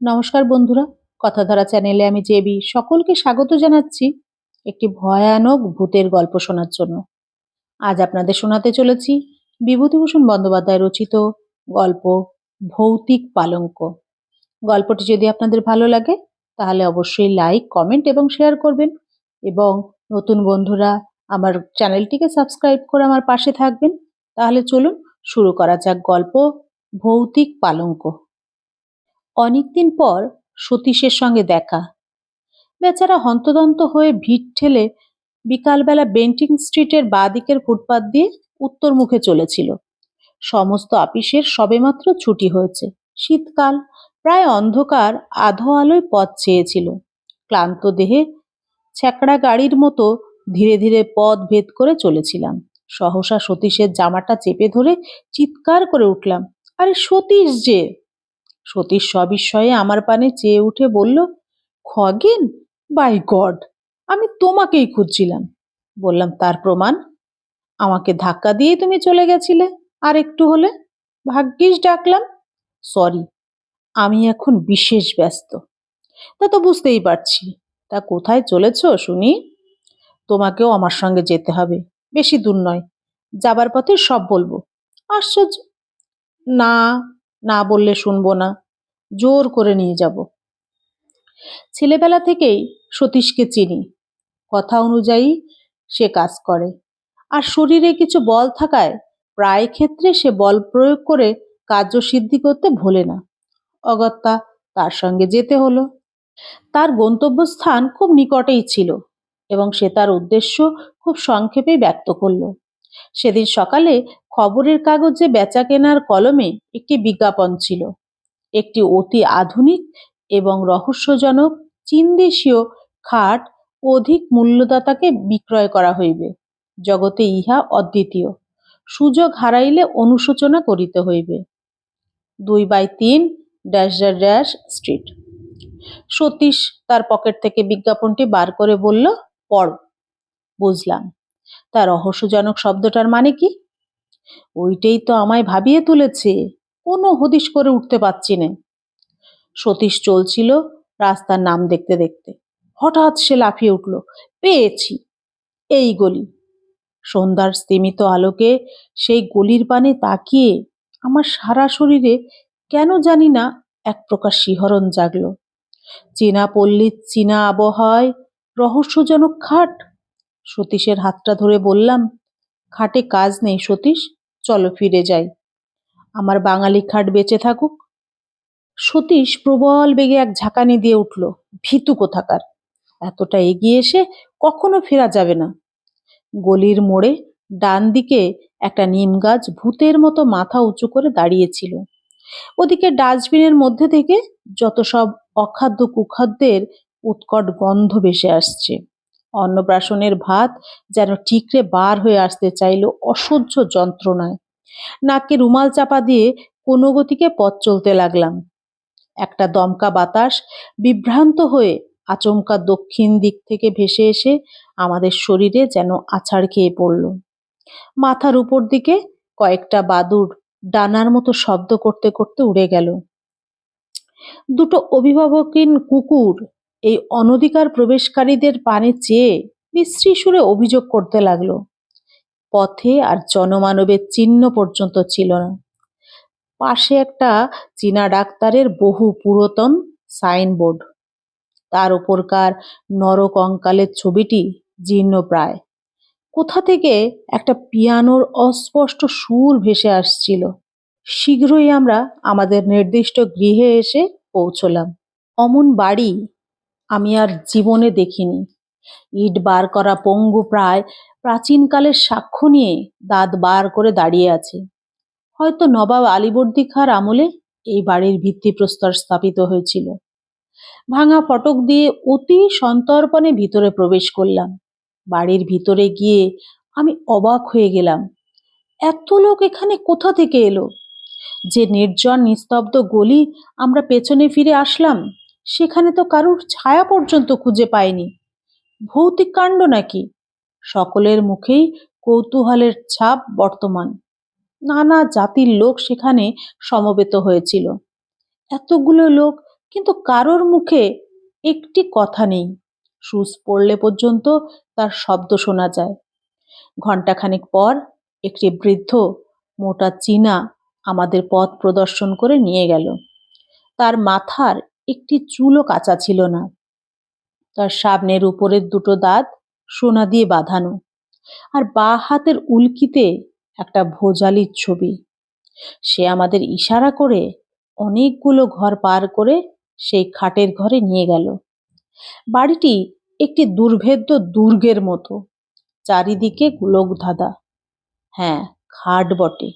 নমস্কার বন্ধুরা, কথাধারা চ্যানেলে আমি জেবি সকলকে স্বাগত জানাচ্ছি একটি ভয়ানক ভূতের গল্প শোনার জন্য। আজ আপনাদের শোনাতে চলেছি বিভূতিভূষণ বন্দ্যোপাধ্যায় রচিত গল্প ভৌতিক পালঙ্ক। গল্পটি যদি আপনাদের ভালো লাগে, তাহলে অবশ্যই লাইক, কমেন্ট এবং শেয়ার করবেন এবং নতুন বন্ধুরা আমার চ্যানেলটিকে সাবস্ক্রাইব করে আমার পাশে থাকবেন। তাহলে চলুন শুরু করা যাক গল্প ভৌতিক পালঙ্ক। অনেকদিন পর সতীশের সঙ্গে দেখা। বেচারা হন্তদন্ত হয়ে ভিড় ঠেলে বিকালবেলা বেন্টিং স্ট্রিটের বাঁদিকের ফুটপাত দিয়ে উত্তর মুখে চলেছিল। সমস্ত আপিসের সবেমাত্র ছুটি হয়েছে। শীতকাল, প্রায় অন্ধকার, আধো আলোয় পথ চেয়েছিল। ক্লান্ত দেহে ছ্যাকড়া গাড়ির মতো ধীরে ধীরে পথ ভেদ করে চলেছিলাম। সহসা সতীশের জামাটা চেপে ধরে চিৎকার করে উঠলাম, আরে সতীশ যে! সতীশ সবিস্ময়ে আমার পানে চেয়ে উঠে বলল, খগেন, বাই গড, আমি তোমাকেই খুঁজছিলাম। বললাম, তার প্রমাণ? আমাকে ধাক্কা দিয়ে তুমি চলে গেছিলে, আর একটু হলে? ভাগ্যিস ডাকলাম, সরি, আমি এখন বিশেষ ব্যস্ত। তা তো বুঝতেই পারছি। তা কোথায় চলেছ, শুনি? তোমাকেও আমার সঙ্গে যেতে হবে, বেশি দূর নয়, যাবার পথে সব বলব। আশ্চর্য। না না বললে শুনব না। জোর করে নিয়ে যাব। ছেলেবেলা থেকেই সতীশকে চিনি। কথা অনুযায়ী সে কাজ করে। আর শরীরে কিছু বল থাকায় প্রায় ক্ষেত্রে সে বল প্রয়োগ করে কার্যসিদ্ধি করতে ভোলে না। অগত্যা তার সঙ্গে যেতে হলো। তার গন্তব্যস্থান খুব নিকটেই ছিল এবং সে তার উদ্দেশ্য খুব সংক্ষেপে ব্যক্ত করল। সেদিন সকালে খবরের কাগজে বেচা কেনার কলমে একটি বিজ্ঞাপন ছিল। একটি অতি আধুনিক এবং রহস্যজনক চীনদেশীয় খাট অধিক মূল্যদাতাকে বিক্রয় করা হইবে। জগতে ইহা অদ্বিতীয়। সুযোগ হারাইলে অনুশোচনা করিতে হইবে। দুই বাই তিন ড্যাশ ড্যাশ স্ট্রিট। সতীশ তার পকেট থেকে বিজ্ঞাপনটি বার করে বলল, পড়। বুঝলাম। তা রহস্যজনক শব্দটার মানে কি? ওইটাই তো আমায় ভাবিয়ে তুলেছে। কোনো হদিশ করে উঠতে পারছি না। সতীশ চলছিল রাস্তার নাম দেখতে দেখতে। হঠাৎ সে লাফিয়ে উঠল, পেয়েছি, এই গলি। সন্ধ্যার স্তিমিত আলোকে সেই গলির পানে তাকিয়ে আমার সারা শরীরে কেন জানি না এক প্রকার শিহরণ জাগল। চীনা পল্লীর চীনা আবহাওয়ায় রহস্যজনক খাট। সতীশের হাতটা ধরে বললাম, খাটে কাজ নেই সতীশ চলো ফিরে যাই। আমার বাঙালি খাট বেঁচে থাকুক। সতীশ প্রবল বেগে এক ঝাঁকানি দিয়ে উঠল, ভীতু কোথাকার? এতটা এগিয়ে এসে কখনো ফেরা যাবে না। গলির মোড়ে ডান দিকে একটা নিম গাছ ভূতের মতো মাথা উঁচু করে দাঁড়িয়েছিল। ওদিকে ডাস্টবিনের মধ্যে থেকে যত সব অখাদ্য কুখাদ্যের উৎকট গন্ধ ভেসে আসছে। অন্নপ্রাশনের ভাত যেন ঠিকরে বার হয়ে আসতে চাইল অসহ্য যন্ত্রণায়। নাকে রুমাল চাপা দিয়ে কোনো গতিকে পথ চলতে লাগলাম। একটা দমকা বাতাস বিভ্রান্ত হয়ে আচমকা দক্ষিণ দিক থেকে ভেসে এসে আমাদের শরীরে যেন আছাড় খেয়ে পড়ল। মাথার উপর দিকে কয়েকটা বাদুর ডানার মতো শব্দ করতে করতে উড়ে গেল। দুটো অভিভাবকহীন কুকুর এই অনধিকার প্রবেশকারীদের পানে চেয়ে বিশ্রী সুরে অভিযোগ করতে লাগল। পথে আর জনমানবের চিহ্ন পর্যন্ত ছিল না। পাশে একটা চীনা ডাক্তারের বহু পুরাতন সাইনবোর্ড। তার ওপরকার নরকঙ্কালের ছবিটি জীর্ণ প্রায়। কোথা থেকে একটা পিয়ানোর অস্পষ্ট সুর ভেসে আসছিল। শীঘ্রই আমরা আমাদের নির্দিষ্ট গৃহে এসে পৌঁছলাম। অমন বাড়ি আমি আর জীবনে দেখিনি। ইট বার করা পঙ্গু প্রায় প্রাচীনকালের সাক্ষ্য নিয়ে দাঁত বার করে দাঁড়িয়ে আছে। হয়তো নবাব আলীবর্দী খাঁর আমলে এই বাড়ির ভিত্তিপ্রস্তর স্থাপিত হয়েছিল। ভাঙা ফটক দিয়ে অতি সন্তর্পণে ভিতরে প্রবেশ করলাম। বাড়ির ভিতরে গিয়ে আমি অবাক হয়ে গেলাম। এত লোক এখানে কোথা থেকে এলো? যে নির্জন নিস্তব্ধ গলি আমরা পেছনে ফিরে আসলাম। সেখানে তো কারুর ছায়া পর্যন্ত খুঁজে পায়নি ভৌতিক কাণ্ড নাকি? সকলের মুখেই কৌতূহলের ছাপ বর্তমান। নানা জাতির লোক সেখানে সমবেত হয়েছিল। এতগুলো লোক, কিন্তু কারোর মুখে একটি কথা নেই। সুচ পড়লে পর্যন্ত তার শব্দ শোনা যায়। ঘণ্টাখানেক পর একটি বৃদ্ধ মোটা চীনা আমাদের পথ প্রদর্শন করে নিয়ে গেল। তার মাথার একটি চুলও কাঁচা ছিল না। তার সামনের উপরের দুটো দাঁত সোনা দিয়ে বাঁধানো আর বা হাতের উল্কিতে একটা ভোজালির ছবি। সে আমাদের ইশারা করে অনেকগুলো ঘর পার করে সেই খাটের ঘরে নিয়ে গেল। বাড়িটি একটি দুর্ভেদ্য দুর্গের মতো, চারিদিকে গোলকধাঁধা। হ্যাঁ খাট বটে।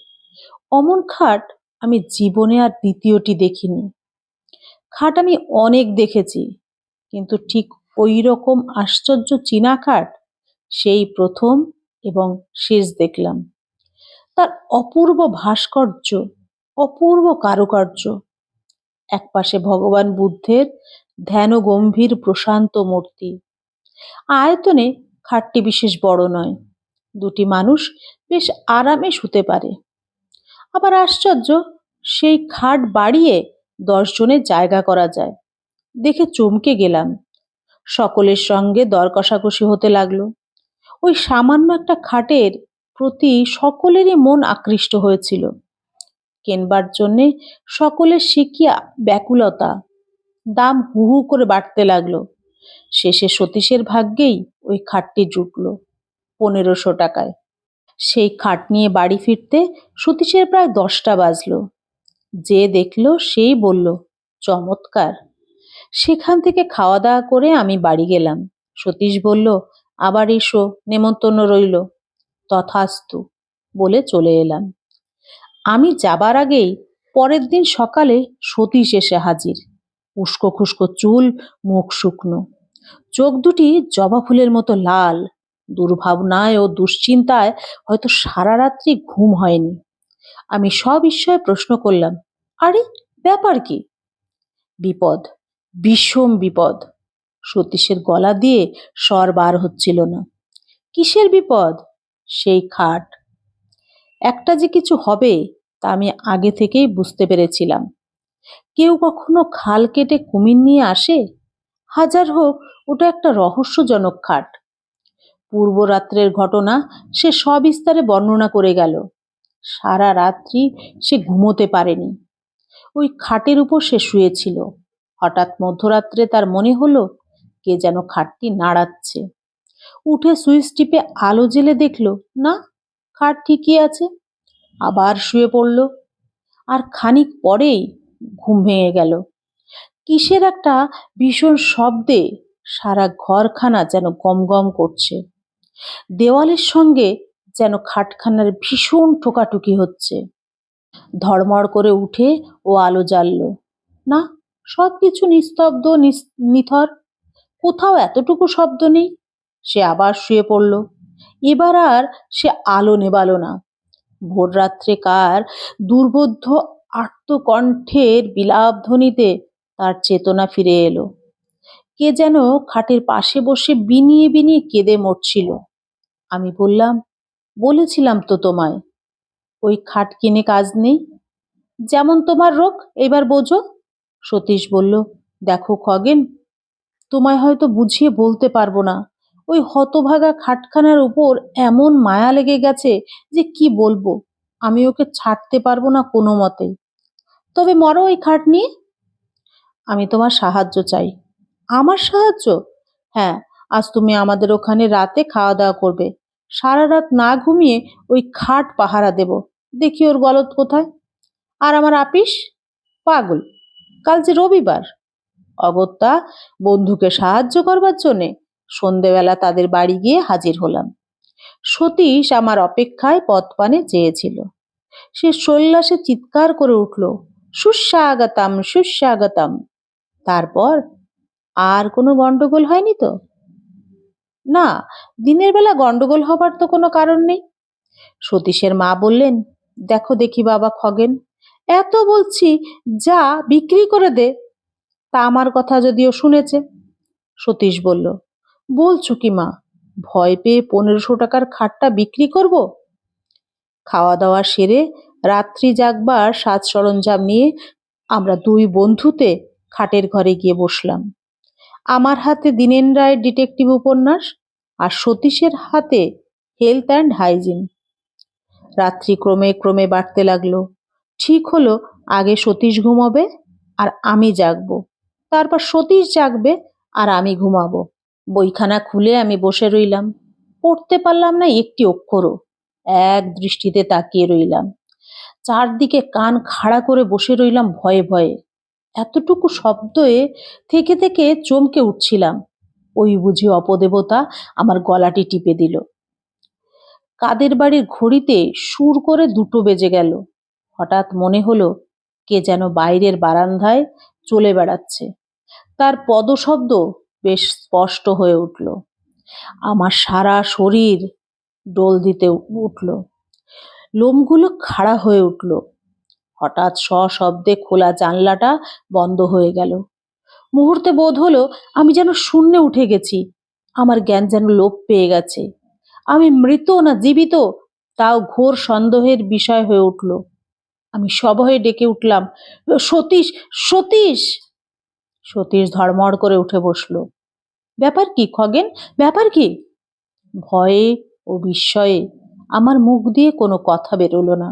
অমন খাট আমি জীবনে আর দ্বিতীয়টি দেখিনি। খাট আমি অনেক দেখেছি, কিন্তু ঠিক ওই রকম আশ্চর্য চীনা খাট সেই প্রথম এবং শেষ দেখলাম। তার অপূর্ব ভাস্কর্য, অপূর্ব কারুকার্য, একপাশে ভগবান বুদ্ধের ধ্যান গম্ভীর প্রশান্ত মূর্তি। আয়তনে খাটটি বিশেষ বড় নয়, দুটি মানুষ বেশ আরামে শুতে পারে। আবার আশ্চর্য, সেই খাট বাড়িয়ে দশ জনের জায়গা করা যায়। দেখে চমকে গেলাম। সকলের সঙ্গে দর কষাকষি হতে লাগল। ওই সামান্য একটা খাটের প্রতি সকলেরই মন আকৃষ্ট হয়েছিল। কেনবার জন্যে সকলের শিখিয়া ব্যাকুলতা, দাম হু হু করে বাড়তে লাগল। শেষে সতীশের ভাগ্যেই ওই খাটটি জুটলো পনেরোশো টাকায়। সেই খাট নিয়ে বাড়ি ফিরতে সতীশের প্রায় দশটা বাজলো। যে দেখল সেই বলল, চমৎকার। সেখান থেকে খাওয়া দাওয়া করে আমি বাড়ি গেলাম। সতীশ বলল, আবার এসো, নেমন্তন্ন রইল। তথাস্তু। বলে চলে এলাম। আমি যাবার আগেই পরের দিন সকালে সতীশ এসে হাজির। উস্কো খুস্কো চুল, মুখ শুকনো। চোখ দুটি জবা ফুলের মতো লাল। দুর্ভাবনায় ও দুশ্চিন্তায় হয়তো সারা রাত্রি ঘুম হয়নি। আমি সবিস্ময়ে প্রশ্ন করলাম, আরে, ব্যাপার কি? বিপদ, বিষম বিপদ। সতীশের গলা দিয়ে স্বর বার হচ্ছিল না। কিসের বিপদ? সেই খাট। একটা যে কিছু হবে, তা আমি আগে থেকেই বুঝতে পেরেছিলাম। কেউ কখনো খাল কেটে কুমির নিয়ে আসে? হাজার হোক, ওটা একটা রহস্যজনক খাট। পূর্বরাত্রের ঘটনা সে সবিস্তারে বর্ণনা করে গেল। সারা রাত্রি সে ঘুমোতে পারেনি। ওই খাটের উপর সে শুয়েছিল। হঠাৎ মধ্যরাত্রে তার মনে হলো, কে যেন খাটটি নাড়াচ্ছে। উঠে সুইচ টিপে আলো জেলে দেখল, না, খাট ঠিকই আছে। আবার শুয়ে পড়ল। আর খানিক পরেই ঘুম ভেঙে গেল। কিসের একটা ভীষণ শব্দে সারা ঘরখানা যেন গমগম করছে। দেওয়ালের সঙ্গে যেন খাটখানার ভীষণ ঠোকাঠুকি হচ্ছে। ধড়মড় করে উঠে ও আলো জ্বালল। না সব কিছু নিস্তব্ধ, নিস- নিথর। কোথাও এতটুকু শব্দ নেই? সে আবার শুয়ে পড়ল। এবার আর সে আলো নেবালো না। ভোররাত্রে কার দুর্বোধ্য আর্তকণ্ঠের বিলাপ ধ্বনিতে তার চেতনা ফিরে এলো। কে যেন খাটের পাশে বসে বিনিয়ে বিনিয়ে কেঁদে মরছিল। আমি বললাম বলেছিলাম তো তোমায়, ওই খাট কিনে কাজ নেই। যেমন তোমার রোগ, এবার বোঝো। সতীশ বলল, দেখো খগেন, তোমায় হয়তো বুঝিয়ে বলতে পারব না। ওই হতভাগা খাটখানার উপর এমন মায়া লেগে গেছে যে কি বলব, আমি ওকে ছাড়তে পারব না কোনো মতেই। তবে মরো ওই খাট নিয়ে। আমি তোমার সাহায্য চাই। আমার সাহায্য? হ্যাঁ আজ তুমি আমাদের ওখানে রাতে খাওয়া দাওয়া করবে। সারা রাত না ঘুমিয়ে ওই খাট পাহারা দেব। দেখি ওর গলত কোথায়। আর আমার আপিস? পাগল। কাল যে রবিবার। অগত্যা, বন্ধুকে সাহায্য করবার জন্যে সন্ধেবেলা তাদের বাড়ি গিয়ে হাজির হলাম। সতীশ আমার অপেক্ষায় পথপানে চেয়েছিল। সে সল্লাসে চিৎকার করে উঠল, সুস্বাগতাম সুস্বাগতাম। তারপর আর কোনো গন্ডগোল হয়নি তো? না, দিনের বেলা গন্ডগোল হবার তো কোনো কারণ নেই। সতীশের মা বললেন, দেখো দেখি বাবা খগেন, এত বলছি, যা বিক্রি করে দে, তা আমার কথা যদিও শুনেছে। সতীশ বলল, বলছো কি মা, ভয় পেয়ে পনেরোশো টাকার খাটটা বিক্রি করব? খাওয়া দাওয়া সেরে রাত্রি জাগবার সাজ সরঞ্জাম নিয়ে আমরা দুই বন্ধুতে খাটের ঘরে গিয়ে বসলাম। আমার হাতে দীনেন রায়ের ডিটেকটিভ উপন্যাস আর সতীশের হাতে হেলথ অ্যান্ড হাইজিন। রাত্রি ক্রমে ক্রমে বাড়তে লাগল। ঠিক হলো, আগে সতীশ ঘুমাবে আর আমি জাগবো। তারপর সতীশ জাগবে আর আমি ঘুমাবো। বইখানা খুলে আমি বসে রইলাম। পড়তে পারলাম না একটি অক্ষরও। এক দৃষ্টিতে তাকিয়ে রইলাম। চারদিকে কান খাড়া করে বসে রইলাম ভয়ে ভয়ে। এতটুকু শব্দে থেকে থেকে চমকে উঠছিলাম। ওই বুঝি অপদেবতা আমার গলাটি টিপে দিল। কাদের বাড়ির ঘড়িতে সুর করে দুটো বেজে গেল। হঠাৎ মনে হলো কে যেন বাইরের বারান্দায় চলে বেড়াচ্ছে। তার পদশব্দ বেশ স্পষ্ট হয়ে উঠল। আমার সারা শরীর ডোল দিতে উঠল। লোমগুলো খাড়া হয়ে উঠল। হঠাৎ সশব্দে খোলা জানলাটা বন্ধ হয়ে গেল। মুহূর্তে বোধ হলো আমি যেন শূন্যে উঠে গেছি। আমার জ্ঞান যেন লোপ পেয়ে গেছে। আমি মৃত না জীবিত? তাও ঘোর সন্দেহের বিষয় হয়ে উঠল। আমি সবহে ডেকে উঠলাম, সতীশ সতীশ! সতীশ ধড়মড় করে উঠে বসল। ব্যাপার কি খগেন? ব্যাপার কি? ভয়ে ও বিস্ময়ে আমার মুখ দিয়ে কোনো কথা বেরোলো না।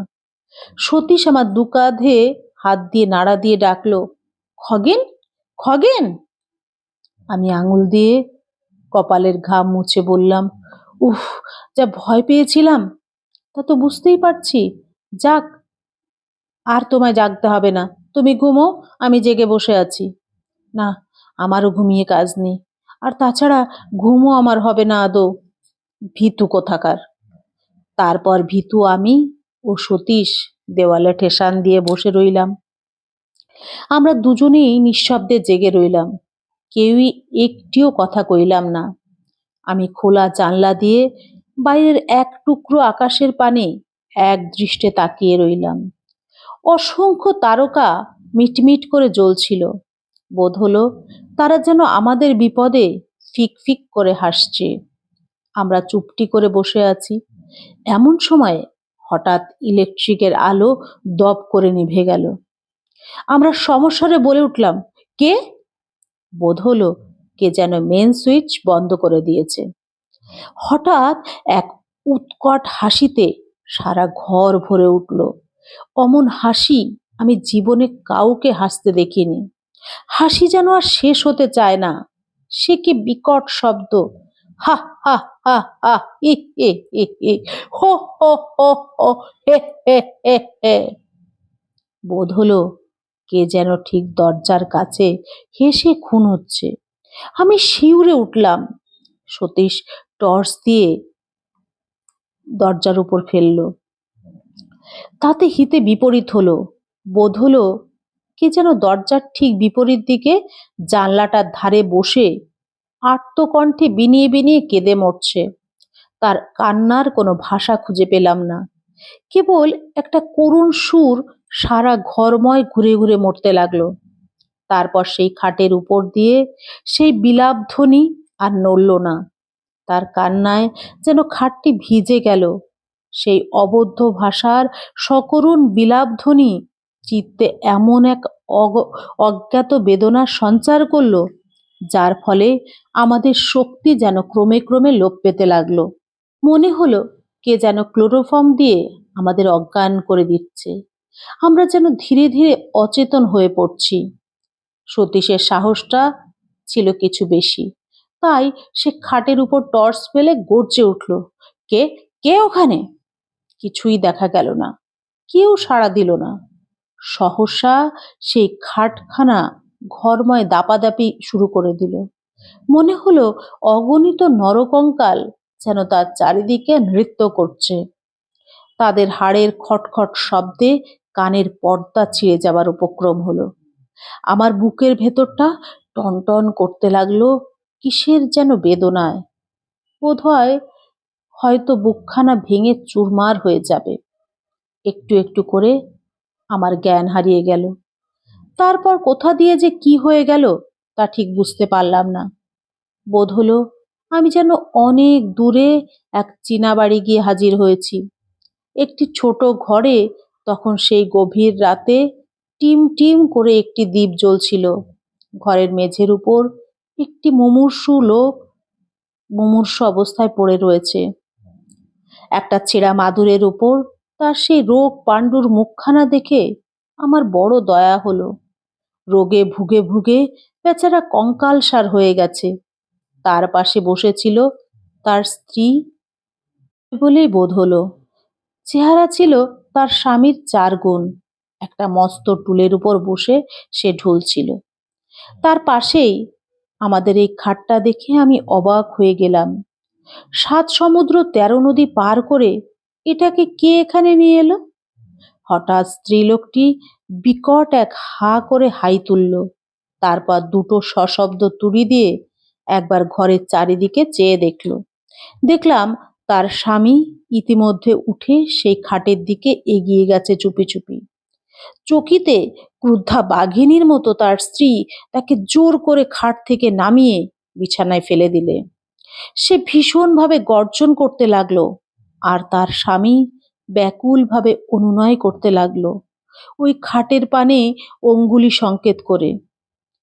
সতীশ আমার দু কাঁধে হাত দিয়ে নাড়া দিয়ে ডাকলো, খগেন খগেন! আমি আঙুল দিয়ে কপালের ঘাম মুছে বললাম, উফ, যা ভয় পেয়েছিলাম, তা তো বুঝতেই পারছি। যাক, আর তোমায় জাগতে হবে না। তুমি ঘুমো, আমি জেগে বসে আছি। না, আমারও ঘুমিয়ে কাজ নেই। আর তাছাড়া ঘুমও আমার হবে না আদৌ। ভীতু কোথাকার? তারপর ভীতু, আমি ও সতীশ দেওয়ালে ঠেসান দিয়ে বসে রইলাম। আমরা দুজনেই নিঃশব্দে জেগে রইলাম। কেউই একটিও কথা কইলাম না। আমি খোলা জানলা দিয়ে বাইরের এক টুকরো আকাশের পানে এক দৃষ্টে তাকিয়ে রইলাম। অসংখ্য তারকা মিটমিট করে জ্বলছিল। বোধ হলো তারা যেন আমাদের বিপদে ফিক ফিক করে হাসছে। আমরা চুপটি করে বসে আছি। এমন সময় হঠাৎ ইলেকট্রিকের আলো দপ করে নিভে গেল। আমরা সমস্বরে বলে উঠলাম, কে? বোধ হলো কে যেন মেন সুইচ বন্ধ করে দিয়েছে। হঠাৎ এক উৎকট হাসিতে সারা ঘর ভরে উঠল। অমন হাসি আমি জীবনে কাউকে হাসতে দেখিনি। হাসি যেন আর শেষ হতে চায় না। সে কি বিকট শব্দ। হা হা হা হা হি হি হো হো হো হো হে হে হে হে বোধ হলো কে যেন ঠিক দরজার কাছে হেসে খুন হচ্ছে। আমি শিউরে উঠলাম। সতীশ টর্চ দিয়ে দরজার উপর ফেলল। তাতে হিতে বিপরীত হলো। বোধ হলো কে যেন দরজার ঠিক বিপরীত দিকে জানলাটার ধারে বসে আর্তকণ্ঠে বিনিয়ে বিনিয়ে কেঁদে মরছে। তার কান্নার কোনো ভাষা খুঁজে পেলাম না। কেবল একটা করুণ সুর সারা ঘরময় ঘুরে ঘুরে মরতে লাগল। তারপর সেই খাটের উপর দিয়ে সেই বিলাপ ধ্বনি আর নড়ল না। তার কান্নায় যেন খাটটি ভিজে গেল। সেই অবদ্ধ ভাষার সকরুণ বিলাপধ্বনি চিত্তে এমন এক অজ্ঞাত বেদনার সঞ্চার করল যার ফলে আমাদের শক্তি যেন ক্রমে ক্রমে লোপ পেতে লাগল। মনে হলো কে যেন ক্লোরোফর্ম দিয়ে আমাদের অজ্ঞান করে দিচ্ছে। আমরা যেন ধীরে ধীরে অচেতন হয়ে পড়ছি। সতীশের সাহসটা ছিল কিছু বেশি। তাই সে খাটের উপর টর্চ ফেলে গর্জে উঠল, কে? কে ওখানে? কিছুই দেখা গেল না। কেউ সাড়া দিল না। সহসা সেই খাটখানা ঘরময় দাপাদাপি শুরু করে দিল। মনে হলো অগণিত নরকঙ্কাল যেন তার চারিদিকে নৃত্য করছে। তাদের হাড়ের খটখট শব্দে কানের পর্দা ছিঁড়ে যাবার উপক্রম হলো। আমার বুকের ভেতরটা টনটন করতে লাগল, কিসের যেন বেদনায়। বোধহয় হয়তো বুকখানা ভেঙে চুরমার হয়ে যাবে। একটু একটু করে আমার জ্ঞান হারিয়ে গেল। তারপর কোথা দিয়ে যে কি হয়ে গেল তা ঠিক বুঝতে পারলাম না। বোধ হলো আমি যেন অনেক দূরে এক চীনা বাড়ি গিয়ে হাজির হয়েছি। একটি ছোট ঘরে তখন সেই গভীর রাতে টিম টিম করে একটি দ্বীপ জ্বলছিল। ঘরের মেঝের উপর একটি মুমূর্ষু লোক মুমূর্ষু অবস্থায় পড়ে রয়েছে। একটা ছেঁড়া মাদুরের উপর তার সেই রোগ পাণ্ডুর মুখখানা দেখে আমার বড় দয়া হলো। রোগে ভুগে ভুগে বেচারা কঙ্কালসার হয়ে গেছে। তার পাশে বসেছিল তার স্ত্রী বলেই বোধ হলো। চেহারা ছিল তার স্বামীর চার গুণ। একটা মস্ত টুলের উপর বসে সে ঢুলছিল। তার পাশেই আমাদের এই খাটটা দেখে আমি অবাক হয়ে গেলাম। সাত সমুদ্র তেরো নদী পার করে এটাকে কে এখানে নিয়ে এলো? হঠাৎ স্ত্রীলোকটি বিকট এক হা করে হাই তুলল। তারপর দুটো সশব্দ তুড়ি দিয়ে একবার ঘরের চারিদিকে চেয়ে দেখল। দেখলাম তার স্বামী ইতিমধ্যে উঠে সেই খাটের দিকে এগিয়ে গেছে চুপি চুপি। চকিতে ক্রুদ্ধা বাঘিনীর মতো তার স্ত্রী তাকে জোর করে খাট থেকে নামিয়ে বিছানায় ফেলে দিলে। সে ভীষণভাবে গর্জন করতে লাগল। আর তার স্বামী ব্যাকুলভাবে অনুনয় করতে লাগল। ওই খাটের পানে অঙ্গুলি সংকেত করে।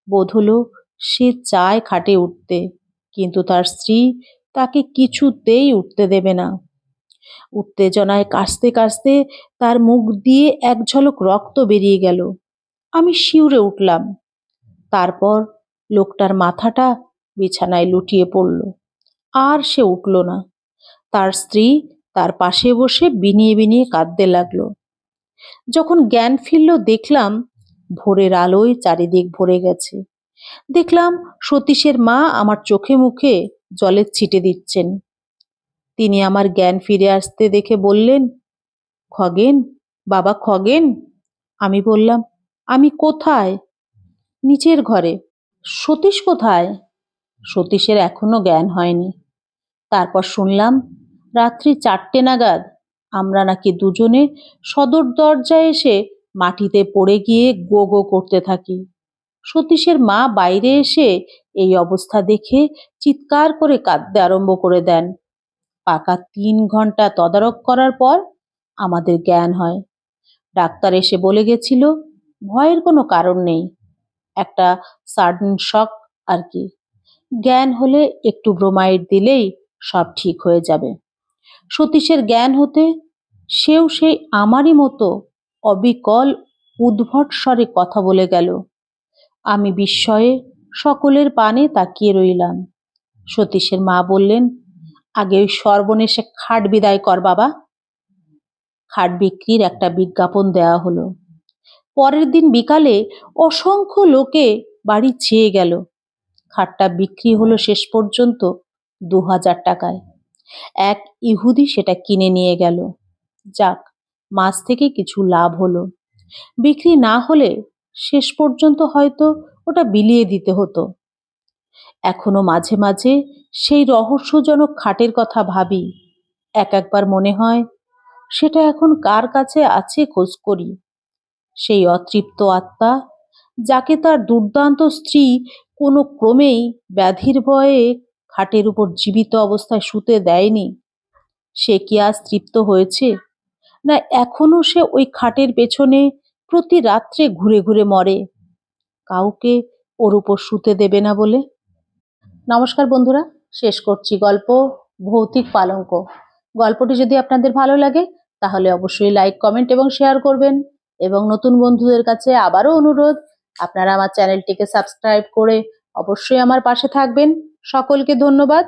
বোধ হলো সে চায় খাটে উঠতে, কিন্তু তার স্ত্রী তাকে কিছুতেই উঠতে দেবে না। উত্তেজনায় কাশতে কাশতে তার মুখ দিয়ে এক ঝলক রক্ত বেরিয়ে গেল। আমি শিউরে উঠলাম। তারপর লোকটার মাথাটা বিছানায় লুটিয়ে পড়ল। আর সে উঠল না। তার স্ত্রী তার পাশে বসে বিনিয়ে বিনিয়ে কাঁদতে লাগল। যখন জ্ঞান ফিরল, দেখলাম ভোরের আলোয় চারিদিক ভরে গেছে। দেখলাম সতীশের মা আমার চোখে মুখে জলের ছিটে দিচ্ছেন। তিনি আমার জ্ঞান ফিরে আসতে দেখে বললেন, খগেন, বাবা খগেন? আমি বললাম, আমি কোথায়? নিচের ঘরে। সতীশ কোথায়? সতীশের এখনও জ্ঞান হয়নি। তারপর শুনলাম রাত্রি চারটে নাগাদ আমরা নাকি দুজনে সদর দরজায় এসে মাটিতে পড়ে গিয়ে গো গো করতে থাকি। সতীশের মা বাইরে এসে এই অবস্থা দেখে চিৎকার করে কাঁদতে আরম্ভ করে দেন। পাকা তিন ঘণ্টা তদারক করার পর আমাদের জ্ঞান হয়। ডাক্তার এসে বলে গেছিল, ভয়ের কোনো কারণ নেই। একটা সাডেন শক আর কি। জ্ঞান হলে একটু ব্রোমাইড দিলেই সব ঠিক হয়ে যাবে। সতীশের জ্ঞান হতে সেও সেই আমারই মতো অবিকল উদ্ভট স্বরে কথা বলে গেল। আমি বিস্ময়ে সকলের পানে তাকিয়ে রইলাম। সতীশের মা বললেন, আগে ওই সর্বনেশে খাট বিদায় কর বাবা। খাট বিক্রির একটা বিজ্ঞাপন দেওয়া হলো। পরের দিন বিকালে অসংখ্য লোকে বাড়ি চেয়ে গেল। খাটটা বিক্রি হলো শেষ পর্যন্ত দু হাজার টাকায়। এক ইহুদি সেটা কিনে নিয়ে গেল। যাক, মাছ থেকে কিছু লাভ হলো। বিক্রি না হলে শেষ পর্যন্ত হয়তো ওটা বিলিয়ে দিতে হতো। এখনও মাঝে মাঝে সেই রহস্যজনক খাটের কথা ভাবি। এক একবার মনে হয়, সেটা এখন কার কাছে আছে খোঁজ করি। সেই অতৃপ্ত আত্মা, যাকে তার দুর্দান্ত স্ত্রী কোনো ক্রমেই ব্যাধির ভয়ে খাটের উপর জীবিত অবস্থায় শুতে দেয়নি। সে কি আজ তৃপ্ত হয়েছে? না, এখনও সে ওই খাটের পেছনে প্রতি রাত্রে ঘুরে ঘুরে মরে। কাউকে ওর উপর শুতে দেবে না বলে। নমস্কার বন্ধুরা, শেষ করছি গল্প, ভৌতিক পালঙ্ক। গল্পটি যদি আপনাদের ভালো লাগে, তাহলে অবশ্যই লাইক, কমেন্ট এবং শেয়ার করবেন। এবং নতুন বন্ধুদের কাছে আবারও অনুরোধ, আপনারা আমার চ্যানেলটিকে সাবস্ক্রাইব করে অবশ্যই আমার পাশে থাকবেন। সকলকে ধন্যবাদ।